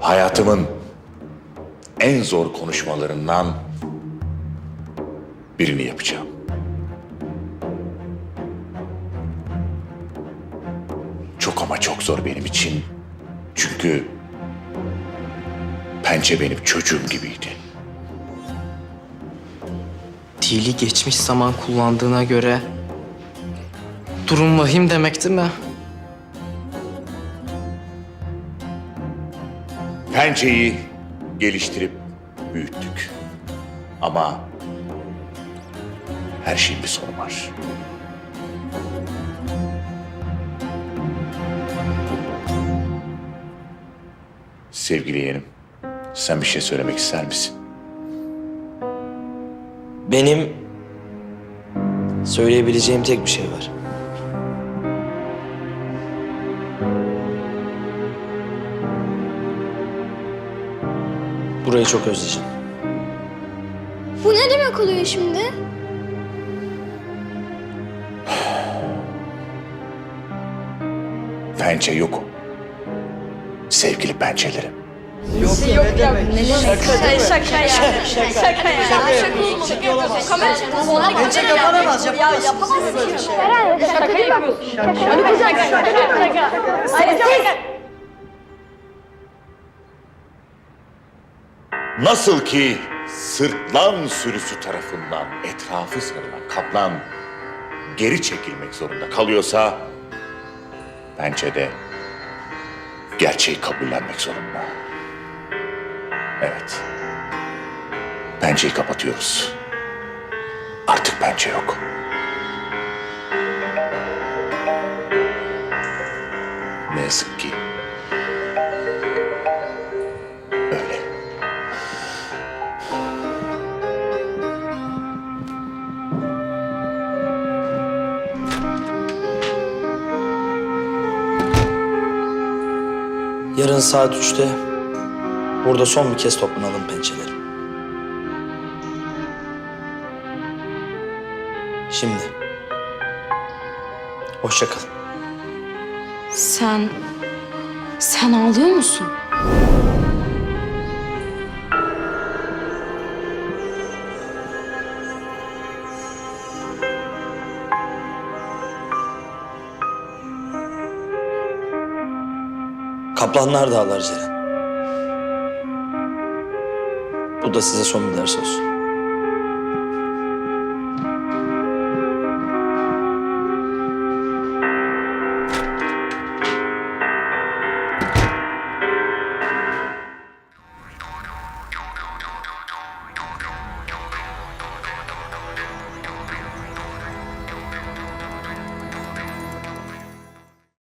hayatımın en zor konuşmalarından birini yapacağım. Çok ama çok zor benim için. Çünkü pençe benim çocuğum gibiydi. Dili geçmiş zaman kullandığına göre durum vahim demek değil mi? Pençeyi geliştirip büyüttük. Ama her şeyin bir sonu var. Sevgili yeğenim, sen bir şey söylemek ister misin? Benim söyleyebileceğim tek bir şey var. Burayı çok özleyeceğim. Bu ne demek oluyor şimdi? Pençe yok. Sevgili pençelerim. Şaka ya. Şaka ya. Şaka olmadı. Kamera çekmez. Ona kamera yapamaz. Ya yapamazsın. Şaka yapıyorsun. Şaka. Şaka. Şaka. Hayır şaka. Nasıl ki sırtlan sürüsü tarafından etrafı sarılan kaplan geri çekilmek zorunda kalıyorsa bence de gerçeği kabullenmek zorunda. Evet. Penceyi kapatıyoruz. Artık bence yok. Ne yazık ki Yarın saat üçte burada son bir kez toplanalım pençelerim. Şimdi. Hoşça kalın. Sen... Sen ağlıyor musun? Kaplanlar da ağlar Ceren. Bu da size son bir ders olsun.